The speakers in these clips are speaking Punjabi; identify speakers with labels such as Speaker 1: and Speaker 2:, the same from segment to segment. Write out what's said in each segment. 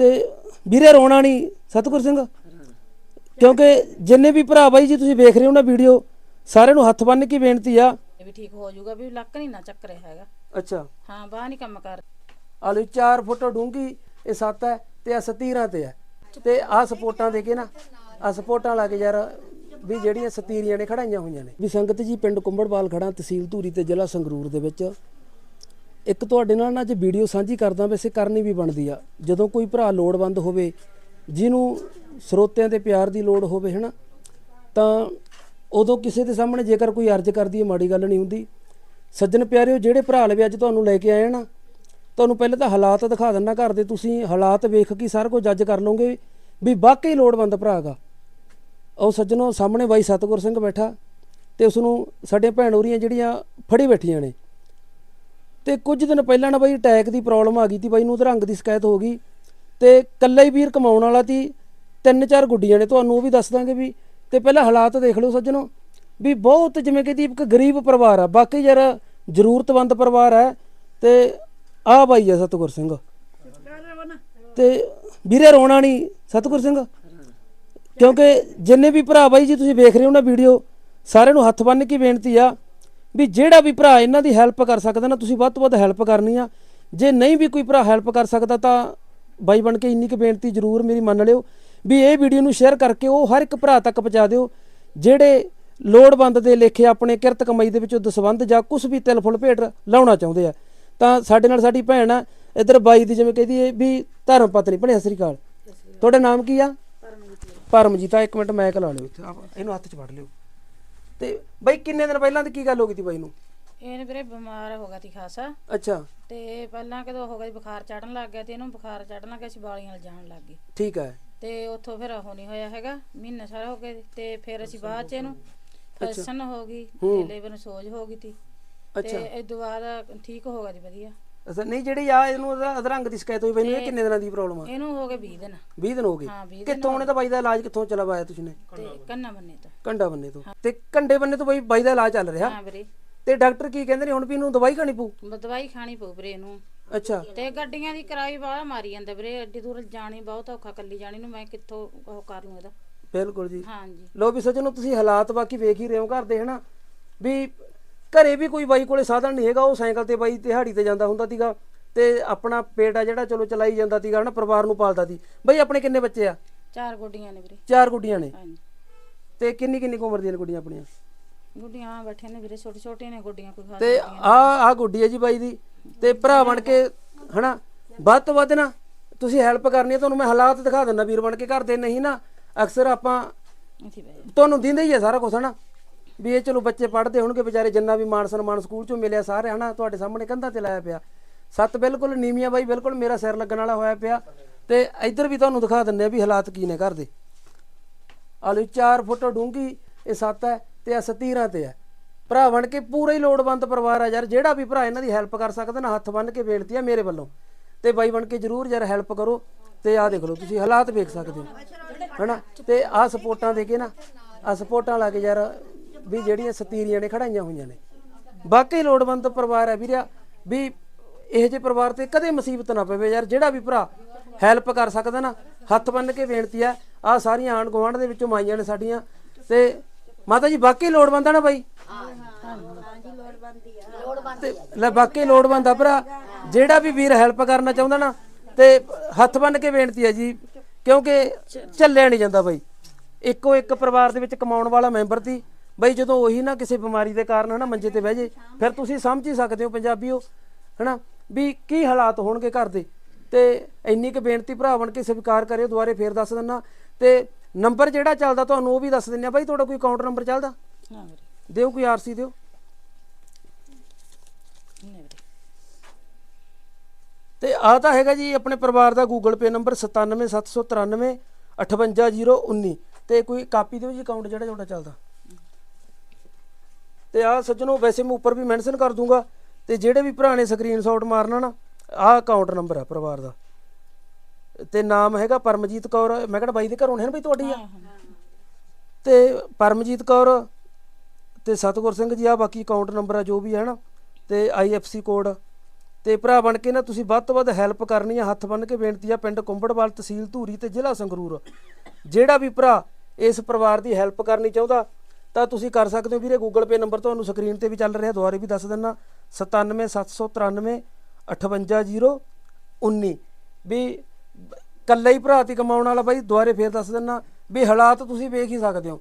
Speaker 1: ਤੇ ਵੀਰੇ ਰੋਣਾ ਨਹੀਂ ਸਤਿਗੁਰ ਸਿੰਘ। ਕਿਉਂਕਿ ਜਿੰਨੇ ਵੀ ਭਰਾ ਬਾਈ ਜੀ ਤੁਸੀਂ ਵੇਖ ਰਹੇ ਹੋ ਨਾ ਵੀਡੀਓ ਸਾਰਿਆਂ ਨੂੰ ਹੱਥ ਬੰਨ੍ਹ ਕੇ ਬੇਨਤੀ ਆ।
Speaker 2: ਇਹ ਵੀ ਠੀਕ ਹੋ ਜਾਊਗਾ ਵੀ ਲੱਕ ਨਹੀਂ ਨਾ ਚੱਕਰ ਹੈਗਾ।
Speaker 1: ਅੱਛਾ।
Speaker 2: ਹਾਂ ਬਾਹ ਨਹੀਂ ਕੰਮ ਕਰ।
Speaker 1: ਆਲੂ 4 ਫੁੱਟ ਡੂੰਗੀ ਇਹ 7 ਹੈ ਤੇ ਆ 17 ਤੇ ਹੈ। ਤੇ ਆ ਸਪੋਰਟਾਂ ਦੇ ਕੇ ਨਾ ਆ ਸਪੋਰਟਾਂ ਲਾ ਕੇ ਯਾਰ ਵੀ ਜਿਹੜੀਆਂ ਸਤੀਰੀਆਂ ਨੇ ਖੜਾਈਆਂ ਹੋਈਆਂ ਨੇ। ਵੀ ਸੰਗਤ ਜੀ ਪਿੰਡ ਕੁੰਬੜਵਾਲ ਖੜਾ ਤਹਿਸੀਲ ਧੂਰੀ ਤੇ ਜ਼ਿਲ੍ਹਾ ਸੰਗਰੂਰ ਦੇ ਵਿੱਚ। ਇੱਕ ਤੁਹਾਡੇ ਨਾਲ ਨਾ ਅੱਜ ਵੀਡੀਓ ਸਾਂਝੀ ਕਰਦਾ ਵੈਸੇ ਕਰਨੀ ਵੀ ਬਣਦੀ ਆ। ਜਦੋਂ ਕੋਈ ਭਰਾ ਲੋੜਵੰਦ ਹੋਵੇ, ਜਿਹਨੂੰ ਸਰੋਤਿਆਂ ਦੇ ਪਿਆਰ ਦੀ ਲੋੜ ਹੋਵੇ, ਹਨਾ, ਤਾਂ ਉਦੋਂ ਕਿਸੇ ਦੇ ਸਾਹਮਣੇ ਜੇਕਰ ਕੋਈ ਅਰਜ਼ ਕਰਦੀ ਹੈ, ਮਾੜੀ ਗੱਲ ਨਹੀਂ ਹੁੰਦੀ। ਸੱਜਣ ਪਿਆਰਿਓ, ਜਿਹੜੇ ਭਰਾ ਲਵੇ ਅੱਜ ਤੁਹਾਨੂੰ ਲੈ ਕੇ ਆਏ ਨਾ ਤੁਹਾਨੂੰ ਪਹਿਲਾਂ ਤਾਂ ਹਾਲਾਤ ਦਿਖਾ ਦਿੰਨਾ ਘਰ ਦੇ, ਤੁਸੀਂ ਹਾਲਾਤ ਵੇਖ ਕੇ ਸਾਰਾ ਕੁਝ ਜੱਜ ਕਰ ਲਓਗੇ ਵੀ ਵਾਕਈ ਲੋੜਵੰਦ ਭਰਾ ਹੈਗਾ। ਉਹ ਸੱਜਣੋ, ਸਾਹਮਣੇ ਬਾਈ ਸਤਗੁਰ ਸਿੰਘ ਬੈਠਾ ਤੇ ਉਸ ਨੂੰ ਸਾਡੇ ਭੈਣ ਹੋਰੀਆਂ ਜਿਹੜੀਆਂ ਫੜੀ ਬੈਠੀਆਂ ਨੇ। ਤੇ ਕੁਝ ਦਿਨ ਪਹਿਲਾਂ ਨਾ ਬਾਈ ਅਟੈਕ ਦੀ ਪ੍ਰੋਬਲਮ ਆ ਗਈ ਤੀ, ਬਾਈ ਨੂੰ ਰੰਗ ਦੀ ਸ਼ਿਕਾਇਤ ਹੋ ਗਈ। ਤੇ ਕੱਲਾ ਹੀ ਵੀਰ ਕਮਾਉਣ ਵਾਲਾ ਤੀ, ਤਿੰਨ ਚਾਰ ਗੁੱਡੀਆਂ ਨੇ, ਤੁਹਾਨੂੰ ਉਹ ਵੀ ਦੱਸ ਦਾਂਗੇ ਵੀ, ਤੇ ਪਹਿਲਾਂ ਹਾਲਾਤ ਦੇਖ ਲਓ ਸੱਜਣੋ, ਵੀ ਬਹੁਤ ਜਿਵੇਂ ਕਿ ਇੱਕ ਗਰੀਬ ਪਰਿਵਾਰ ਆ, ਬਾਕੀ ਯਾਰ ਜ਼ਰੂਰਤਮੰਦ ਪਰਿਵਾਰ ਹੈ ਤੇ ਆ ਬਾਈ ਆ ਸਤਗੁਰ ਸਿੰਘ। ਤੇ ਵੀਰੇ ਰੋਣਾ ਨਹੀਂ ਸਤਗੁਰ ਸਿੰਘ। ਕਿਉਂਕਿ ਜਿੰਨੇ ਵੀ ਭਰਾ ਬਾਈ ਜੀ ਤੁਸੀਂ ਵੇਖ ਰਹੇ ਹੋ ਨਾ ਵੀਡੀਓ, ਸਾਰਿਆਂ ਨੂੰ ਹੱਥ ਬੰਨ੍ਹ ਕੇ ਬੇਨਤੀ ਆ ਵੀ ਜਿਹੜਾ ਵੀ ਭਰਾ ਇਹਨਾਂ ਦੀ ਹੈਲਪ ਕਰ ਸਕਦਾ ਨਾ ਤੁਸੀਂ ਵੱਧ ਤੋਂ ਵੱਧ ਹੈਲਪ ਕਰਨੀ ਆ। ਜੇ ਨਹੀਂ ਵੀ ਕੋਈ ਭਰਾ ਹੈਲਪ ਕਰ ਸਕਦਾ ਤਾਂ ਬਾਈ ਬਣ ਕੇ ਇੰਨੀ ਕੁ ਬੇਨਤੀ ਜ਼ਰੂਰ ਮੇਰੀ ਮੰਨ ਲਿਓ ਵੀ ਇਹ ਵੀਡੀਓ ਨੂੰ ਸ਼ੇਅਰ ਕਰਕੇ ਉਹ ਹਰ ਇੱਕ ਭਰਾ ਤੱਕ ਪਹੁੰਚਾ ਦਿਓ ਜਿਹੜੇ ਲੋੜਵੰਦ ਦੇ ਲੇਖੇ ਆਪਣੇ ਕਿਰਤ ਕਮਾਈ ਦੇ ਵਿੱਚੋਂ ਦਸਵੰਧ ਜਾਂ ਕੁਝ ਵੀ ਤਿਲ ਫੁੱਲ ਭੇਟ ਲਾਉਣਾ ਚਾਹੁੰਦੇ ਆ। ਤਾਂ ਸਾਡੇ ਨਾਲ ਸਾਡੀ ਭੈਣ ਆ ਇੱਧਰ ਬਾਈ ਦੀ ਜਿਵੇਂ ਕਹਿੰਦੀ ਹੈ ਵੀ ਧਰਮ ਪਤਨੀ। ਭਣੇ ਸ੍ਰੀ ਅਕਾਲ। ਤੁਹਾਡਾ ਨਾਮ ਕੀ ਆ? ਪਰਮਜੀਤ। ਆ ਇੱਕ ਮਿੰਟ ਮੈਕ ਲਾ ਲਿਓ ਇੱਥੇ। ਇਹਨੂੰ ਹੱਥ 'ਚ ਫੜ ਲਿਓ। ਤੇ ਬਾਈ ਕਿੰਨੇ ਦਿਨ ਪਹਿਲਾਂ ਦੀ ਕੀ ਗੱਲ ਹੋ ਗਈ ਤੀ ਬਾਈ ਨੂੰ?
Speaker 2: ਇਹਨੇ ਵੀਰੇ ਬਿਮਾਰ ਹੋ ਗਿਆ ਤੀ ਖਾਸਾ।
Speaker 1: ਅੱਛਾ।
Speaker 2: ਤੇ ਪਹਿਲਾਂ ਕਦੋਂ ਹੋ ਗਿਆ ਸੀ ਬੁਖਾਰ ਚੜਨ ਲੱਗ ਗਿਆ ਤੇ ਇਹਨੂੰ ਬੁਖਾਰ ਚੜਨ ਲੱਗ ਗਿਆ ਸੀ ਵਾਲੀਆਂ ਜਾਣ ਲੱਗ ਗਈ।
Speaker 1: ਠੀਕ ਹੈ।
Speaker 2: ਤੇ ਉੱਥੋਂ ਫਿਰ ਉਹ ਨਹੀਂ ਹੋਇਆ ਹੈਗਾ ਮਹੀਨਾ ਸਾਰਾ ਹੋ ਗਿਆ ਤੇ ਫਿਰ ਅਸੀਂ ਬਾਅਦ ਚ ਇਹਨੂੰ ਫੈਸ਼ਨ ਹੋ ਗਈ ਤੇ ਲੇਬਰ ਸੋਜ ਹੋ ਗਈ ਤੀ। ਤੇ ਤੋਂ ਬਾਅਦ ਠੀਕ ਹੋ ਗਿਆ ਜੀ ਵਧੀਆ।
Speaker 1: ਅੱਛਾ ਨਹੀਂ ਜਿਹੜੀ ਆ ਇਹਨੂੰ ਉਹਦਾ ਅਧਰੰਗ ਦੀ ਸ਼ਿਕਾਇਤ ਹੋਈ ਮੈਨੂੰ ਇਹ ਕਿੰਨੇ ਦਿਨਾਂ ਦੀ ਪ੍ਰੋਬਲਮ ਆ?
Speaker 2: ਇਹਨੂੰ ਹੋ ਗਏ 20 ਦਿਨ।
Speaker 1: 20 ਦਿਨ ਹੋ ਗਏ?
Speaker 2: ਹਾਂ 20
Speaker 1: ਕਿੱਥੋਂ ਉਹਨੇ ਤਾਂ ਬਾਈ ਦਾ ਇਲਾਜ ਕਿੱਥੋਂ ਚਲਵਾਇਆ ਤੁਸੀਂ ਨੇ?
Speaker 2: ਤੇ ਕੰਨਾ ਬੰਨੇ ਤੋਂ।
Speaker 1: ਕੰਡਾ ਬੰਨੇ ਤੋਂ। ਤੇ ਕੰਡੇ ਬੰਨੇ ਤੋਂ ਬਾਈ ਬਾਈ ਦਾ ਇਲਾਜ ਚੱਲ ਰਿਹਾ।
Speaker 2: ਹਾਂ ਵੀਰੇ।
Speaker 1: ਤੇ ਡਾਕਟਰ ਕੀ ਕਹਿੰਦੇ ਨੇ ਹੁਣ ਵੀ ਇਹਨੂੰ ਦਵਾਈ ਖਾਣੀ ਪਊ?
Speaker 2: ਬ- ਦਵਾਈ ਖਾਣੀ ਪਊ ਵੀਰੇ ਇਹਨੂੰ।
Speaker 1: ਅੱਛਾ।
Speaker 2: ਤੇ ਗੱਡੀਆਂ ਦੀ ਕਿਰਾਈ ਬਾਹਲਾ ਮਾਰੀ ਜਾਂਦਾ ਵੀਰੇ ਐਡੀ ਦੂਰ ਜਾਣੀ ਬਹੁਤ ਔਖਾ ਕੱਲੀ ਜਾਣੀ ਨੂੰ ਮੈਂ ਕਿੱਥੋਂ ਉਹ ਕਰ ਲੂੰ ਇਹਦਾ।
Speaker 1: ਬਿਲਕੁਲ ਜੀ।
Speaker 2: ਹਾਂਜੀ
Speaker 1: ਲੋ ਵੀ ਸੱਜਣੋ ਤੁਸੀਂ ਹਾਲਾਤ ਬਾਕੀ ਵੇਖ ਹੀ ਰਹੇ ਹੋ ਘਰ ਦੇ ਹਨਾ? ਵੀ ਘਰੇ ਵੀ ਕੋਈ ਬਾਈ ਕੋਲੇ ਸਾਧਨ ਨਹੀਂ ਹੈਗਾ ਉਹ ਸਾਈਕਲ ਤੇ ਬਾਈ ਦਿਹਾੜੀ ਤੇ ਜਾਂਦਾ ਹੁੰਦਾ ਸੀਗਾ ਤੇ ਆਪਣਾ ਪੇਟ ਆ ਜਿਹੜਾ ਚਲੋ ਚਲਾਈ ਜਾਂਦਾ ਸੀਗਾ ਹਨਾ ਪਰਿਵਾਰ ਨੂੰ ਪਾਲਦਾ ਸੀ। ਬਾਈ ਆਪਣੇ ਕਿੰਨੇ ਬੱਚੇ ਆ?
Speaker 2: ਚਾਰ ਗੁੱਡੀਆਂ ਨੇ ਵੀਰੇ।
Speaker 1: ਚਾਰ ਗੁੱਡੀਆਂ ਨੇ।
Speaker 2: ਹਾਂਜੀ।
Speaker 1: ਤੇ ਕਿੰਨੀ ਕਿੰਨੀ ਕੁ ਉਮਰ ਦੀਆਂ ਨੇ ਗੁੱਡੀਆਂ ਆਪਣੀਆਂ?
Speaker 2: ਗੁੱਡੀਆਂ ਬੈਠੇ ਨੇ ਵੀਰੇ ਛੋਟੇ ਛੋਟੇ ਨੇ ਗੁੱਡੀਆਂ ਕੋਈ ਖਾਸ
Speaker 1: ਤੇ ਆ ਆ ਗੁੱਡੀ ਹੈ ਜੀ ਬਾਈ ਦੀ। ਤੇ ਭਰਾ ਬਣ ਕੇ ਹਨਾ ਵੱਧ ਤੋਂ ਵੱਧ ਨਾ ਤੁਸੀਂ ਹੈਲਪ ਕਰਨੀ ਹੈ ਤੁਹਾਨੂੰ ਮੈਂ ਹਾਲਾਤ ਦਿਖਾ ਦਿੰਦਾ ਵੀਰ ਬਣ ਕੇ ਘਰ ਦੇ ਨਹੀਂ ਨਾ ਅਕਸਰ ਆਪਾਂ। ਤੁਹਾਨੂੰ ਦਿੰਦੇ ਹੀ ਹੈ ਸਾਰਾ ਕੁਝ ਹਨਾ। ਵੀ ਇਹ ਚਲੋ ਬੱਚੇ ਪੜ੍ਹਦੇ ਹੋਣਗੇ, ਵਿਚਾਰੇ ਜਿੰਨਾ ਵੀ ਮਾਨ ਸਨਮਾਨ ਸਕੂਲ ਚੋਂ ਮਿਲਿਆ ਸਾਰੇ, ਹਨਾ? ਤੁਹਾਡੇ ਸਾਹਮਣੇ ਕੰਧਾਂ ਤੇ ਲਾਇਆ ਪਿਆ। ਸੱਤ ਬਿਲਕੁਲ ਨੀਵੀਆਂ ਬਾਈ, ਬਿਲਕੁਲ ਮੇਰਾ ਸਿਰ ਲੱਗਣ ਵਾਲਾ ਹੋਇਆ ਪਿਆ। ਤੇ ਇੱਧਰ ਵੀ ਤੁਹਾਨੂੰ ਦਿਖਾ ਦਿੰਦੇ ਆ ਵੀ ਹਾਲਾਤ ਕੀ ਨੇ ਘਰ ਦੇ। ਆਲੂ 4 ਫੁੱਟ ਡੂੰਗੀ ਇਹ 7 ਹੈ ਤੇ ਆ 17 ਤੇ ਹੈ। ਭਰਾ ਬਣ ਕੇ ਪੂਰਾ ਹੀ ਲੋੜਵੰਦ ਪਰਿਵਾਰ ਆ ਯਾਰ, ਜਿਹੜਾ ਵੀ ਭਰਾ ਇਹਨਾਂ ਦੀ ਹੈਲਪ ਕਰ ਸਕਦਾ ਨਾ, ਹੱਥ ਬੰਨ ਕੇ ਬੇਨਤੀ ਆ ਮੇਰੇ ਵੱਲੋਂ। ਤੇ ਬਾਈ ਬਣ ਕੇ ਜਰੂਰ ਯਾਰ ਹੈਲਪ ਕਰੋ ਤੇ ਆਹ ਦੇਖ ਲਓ, ਤੁਸੀਂ ਹਾਲਾਤ ਵੇਖ ਸਕਦੇ ਹੋ, ਹਨਾ? ਤੇ ਆਹ ਸਪੋਰਟਾਂ ਦੇ ਕੇ ਨਾ, ਆਹ ਸਪੋਰਟਾਂ ਲਾ ਕੇ ਯਾਰ ਵੀ ਜਿਹੜੀਆਂ ਸਤੀਰੀਆਂ ਨੇ ਖੜਾਈਆਂ ਹੋਈਆਂ ਨੇ। ਬਾਕੀ ਲੋੜਵੰਦ ਪਰਿਵਾਰ ਹੈ ਵੀਰਿਆ, ਵੀ ਇਹੋ ਜਿਹੇ ਪਰਿਵਾਰ ਤੇ ਕਦੇ ਮੁਸੀਬਤ ਨਾ ਪਵੇ ਯਾਰ, ਜਿਹੜਾ ਵੀ ਭਰਾ ਹੈਲਪ ਕਰ ਸਕਦਾ ਨਾ, ਹੱਥ ਬੰਨ ਕੇ ਬੇਨਤੀ ਆ ਆ ਸਾਰੀਆਂ ਆਣ ਗੁਆਂਢ ਦੇ ਵਿੱਚੋਂ ਮਾਈਆਂ ਨੇ ਸਾਡੀਆਂ ਤੇ ਮਾਤਾ ਜੀ ਬਾਕੀ ਲੋੜਵੰਦ ਆ ਨਾ ਬਾਈ? ਤੇ ਲੈ ਬਾਕੀ ਲੋੜਵੰਦ ਆ ਭਰਾ, ਜਿਹੜਾ ਵੀ ਵੀਰ ਹੈਲਪ ਕਰਨਾ ਚਾਹੁੰਦਾ ਨਾ, ਤੇ ਹੱਥ ਬੰਨ ਕੇ ਬੇਨਤੀ ਹੈ ਜੀ, ਕਿਉਂਕਿ ਚੱਲਿਆ ਨਹੀਂ ਜਾਂਦਾ ਬਾਈ। ਇੱਕੋ ਇੱਕ ਪਰਿਵਾਰ ਦੇ ਵਿੱਚ ਕਮਾਉਣ ਵਾਲਾ ਮੈਂਬਰ ਸੀ ਬਈ ਜਦੋਂ ਉਹੀ ਨਾ ਕਿਸੇ ਬਿਮਾਰੀ ਦੇ ਕਾਰਨ ਹਨਾ ਮੰਜੇ ਤੇ ਬਹਿ ਜੇ ਫਿਰ ਤੁਸੀਂ ਸਮਝ ਹੀ ਸਕਦੇ ਹੋ ਪੰਜਾਬੀਓ ਹਨਾ? ਵੀ ਕੀ ਹਾਲਾਤ ਹੋਣਗੇ ਘਰ ਦੇ? ਤੇ ਇੰਨੀ ਕੁ ਬੇਨਤੀ ਭਰਾ ਬਣ ਕੇ ਸਵੀਕਾਰ ਕਰਿਓ ਦੁਬਾਰੇ ਫੇਰ ਦੱਸ ਦਿੰਨਾ। ਤੇ ਨੰਬਰ ਜਿਹੜਾ ਚੱਲਦਾ ਤੁਹਾਨੂੰ ਉਹ ਵੀ ਦੱਸ ਦਿੰਨੇ ਆ ਬਾਈ ਤੁਹਾਡਾ ਕੋਈ ਅਕਾਊਂਟ ਨੰਬਰ ਚੱਲਦਾ?
Speaker 2: ਨਾ ਵੀਰੇ।
Speaker 1: ਦਿਓ ਕੋਈ ਆਰਸੀ ਦਿਓ। ਤੇ ਆ ਤਾਂ ਹੈਗਾ ਜੀ ਆਪਣੇ ਪਰਿਵਾਰ ਦਾ ਗੂਗਲ ਪੇ ਨੰਬਰ 97793 58019 ਤੇ ਕੋਈ ਕਾਪੀ ਦਿਓ ਜੀ ਅਕਾਊਂਟ ਜਿਹੜਾ ਤੁਹਾਡਾ ਚੱਲਦਾ। ਤੇ ਆ ਸੱਜਣੋ ਵੈਸੇ ਮੈਂ ਉੱਪਰ ਵੀ ਮੈਂਸ਼ਨ ਕਰ ਦੂੰਗਾ ਤੇ ਜਿਹੜੇ ਵੀ ਭਰਾ ਨੇ ਸਕਰੀਨਸ਼ਾਟ ਮਾਰਨਾ ਨਾ ਆਹ ਅਕਾਊਂਟ ਨੰਬਰ ਆ ਪਰਿਵਾਰ ਦਾ। ਤੇ ਨਾਮ ਹੈਗਾ ਪਰਮਜੀਤ ਕੌਰ ਮੈਂ ਕਿਹੜਾ ਬਾਈ ਦੇ ਘਰੋਂ ਨੇ ਨਾ ਬਈ ਤੁਹਾਡੀ ਆ? ਤੇ ਪਰਮਜੀਤ ਕੌਰ ਤੇ ਸਤਗੁਰ ਸਿੰਘ ਜੀ ਆ ਬਾਕੀ ਅਕਾਊਂਟ ਨੰਬਰ ਆ ਜੋ ਵੀ ਹੈ ਨਾ ਤੇ ਆਈਐਫਸੀ ਕੋਡ ਤੇ ਭਰਾ ਬਣ ਕੇ ਨਾ ਤੁਸੀਂ ਵੱਧ ਤੋਂ ਵੱਧ ਹੈਲਪ ਕਰਨੀ ਆ ਹੱਥ ਬੰਨ ਕੇ ਬੇਨਤੀ ਆ ਪਿੰਡ ਕੁੰਬੜਵਾਲ ਤਹਿਸੀਲ ਧੂਰੀ ਤੇ ਜ਼ਿਲ੍ਹਾ ਸੰਗਰੂਰ। ਜਿਹੜਾ ਵੀ ਭਰਾ ਇਸ ਪਰਿਵਾਰ ਦੀ ਹੈਲਪ ਕਰਨੀ ਚਾਹੁੰਦਾ ਤਾਂ ਤੁਸੀਂ ਕਰ ਸਕਦੇ ਹੋ ਵੀਰੇ ਗੂਗਲ ਪੇ ਨੰਬਰ ਤੁਹਾਨੂੰ ਸਕਰੀਨ ਤੇ ਵੀ ਚੱਲ ਰਿਹਾ, ਦੁਬਾਰੇ ਵੀ ਦੱਸ ਦਿੰਨਾ 97793 58019 ਵੀ ਕੱਲਾ ਹੀ ਭਰਾ 'ਤੇ ਕਮਾਉਣ ਵਾਲਾ ਬਾਈ, ਦੁਬਾਰੇ ਫੇਰ ਦੱਸ ਦਿੰਨਾ ਵੀ ਹਾਲਾਤ ਤੁਸੀਂ ਵੇਖ ਹੀ ਸਕਦੇ ਹੋ।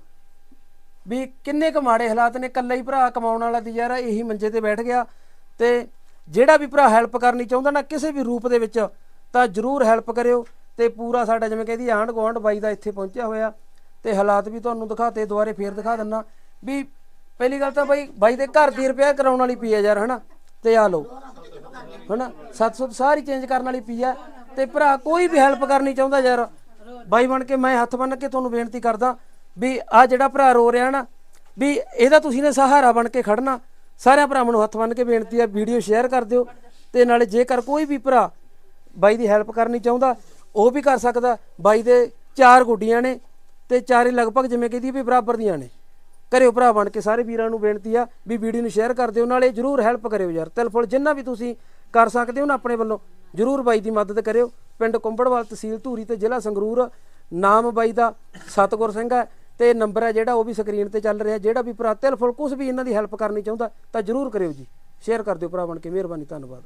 Speaker 1: ਵੀ ਕਿੰਨੇ ਕੁ ਮਾੜੇ ਹਾਲਾਤ ਨੇ ਕੱਲਾ ਹੀ ਭਰਾ ਕਮਾਉਣ ਵਾਲਾ ਦੀ ਯਾਰ ਇਹੀ ਮੰਜੇ ਤੇ ਬੈਠ ਗਿਆ। ਤੇ ਜਿਹੜਾ ਵੀ ਭਰਾ ਹੈਲਪ ਕਰਨੀ ਚਾਹੁੰਦਾ ਨਾ, ਕਿਸੇ ਵੀ ਰੂਪ ਦੇ ਵਿੱਚ, ਤਾਂ ਜਰੂਰ ਹੈਲਪ ਕਰਿਓ। ਤੇ ਪੂਰਾ ਸਾਡਾ ਜਿਵੇਂ ਕਹਿੰਦੀ ਆਂਢ ਗੁਆਂਢ ਬਾਈ ਦਾ ਇੱਥੇ ਪਹੁੰਚਿਆ ਹੋਇਆ। ਤੇ ਹਾਲਾਤ ਵੀ ਤੁਹਾਨੂੰ ਦਿਖਾਤੇ, ਦੁਬਾਰੇ ਫੇਰ ਦਿਖਾ ਦਿੰਨਾ। ਵੀ ਪਹਿਲੀ ਗੱਲ ਤਾਂ ਬਾਈ ਬਾਈ ਦੇ ਘਰ ਦੀ ਰਿਪੇਅਰ ਕਰਾਉਣ ਵਾਲੀ ਪੀ ਆ ਯਾਰ, ਹਨਾ? ਤੇ ਆ ਲਓ, ਹਨਾ? 700 ਸਾਰੀ ਚੇਂਜ ਕਰਨ ਵਾਲੀ ਪੀ ਆ। ਤੇ ਭਰਾ ਕੋਈ ਵੀ ਹੈਲਪ ਕਰਨੀ ਚਾਹੁੰਦਾ ਯਾਰ। ਬਾਈ ਬਣ ਕੇ ਮੈਂ ਹੱਥ ਬੰਨ ਕੇ ਤੁਹਾਨੂੰ ਬੇਨਤੀ ਕਰਦਾ ਵੀ ਆ ਜਿਹੜਾ ਭਰਾ ਰੋ ਰਿਹਾ ਨਾ, ਵੀ ਇਹਦਾ ਤੁਸੀਂ ਨੇ ਸਹਾਰਾ ਬਣ ਕੇ ਖੜਨਾ ਸਾਰਿਆਂ ਭਰਾਵਾਂ ਨੂੰ ਹੱਥ ਬੰਨ ਕੇ ਬੇਨਤੀ ਆ, ਵੀਡੀਓ ਸ਼ੇਅਰ ਕਰ ਦਿਓ। ਤੇ ਨਾਲੇ ਜੇਕਰ ਕੋਈ ਵੀ ਭਰਾ ਬਾਈ ਦੀ ਹੈਲਪ ਕਰਨੀ ਚਾਹੁੰਦਾ, ਉਹ ਵੀ ਕਰ ਸਕਦਾ। ਬਾਈ ਦੇ ਚਾਰ ਗੁੱਡੀਆਂ ਨੇ ਤੇ ਚਾਰੇ ਲਗਭਗ ਜਿਵੇਂ ਕਹਦੀ ਵੀ ਬਰਾਬਰ ਦੀਆਂ ਨੇ। ਕਰਿਓ ਭਰਾ ਬਣ ਕੇ ਸਾਰੇ ਵੀਰਾਂ ਨੂੰ ਬੇਨਤੀ ਆ ਵੀ ਵੀਡੀਓ ਨੂੰ ਸ਼ੇਅਰ ਕਰ ਦਿਓ, ਨਾਲੇ ਜਰੂਰ ਹੈਲਪ ਕਰਿਓ ਯਾਰ। ਤਿਲ ਫੁੱਲ ਜਿੰਨਾ ਵੀ ਤੁਸੀਂ ਕਰ ਸਕਦੇ ਹੋ ਨਾ ਆਪਣੇ ਵੱਲੋਂ, ਜਰੂਰ ਬਾਈ ਦੀ ਮਦਦ ਕਰਿਓ। ਪਿੰਡ ਕੁੰਬੜਵਾਲ ਤਹਿਸੀਲ ਧੂਰੀ ਤੇ ਜ਼ਿਲ੍ਹਾ ਸੰਗਰੂਰ, ਨਾਮ ਬਾਈ ਦਾ ਸਤਗੁਰ ਸਿੰਘ ਹੈ ਤੇ ਨੰਬਰ ਹੈ ਜਿਹੜਾ ਉਹ ਵੀ ਸਕਰੀਨ ਤੇ ਚੱਲ ਰਿਹਾ। ਜਿਹੜਾ ਵੀ ਭਰਾ ਤਿਲ ਫੁੱਲ ਕੁਝ ਵੀ ਇਹਨਾਂ ਦੀ ਹੈਲਪ ਕਰਨੀ ਚਾਹੁੰਦਾ ਤਾਂ ਜਰੂਰ ਕਰਿਓ ਜੀ। ਸ਼ੇਅਰ ਕਰ ਦਿਓ ਭਰਾ ਬਣ ਕੇ, ਮਿਹਰਬਾਨੀ, ਧੰਨਵਾਦ।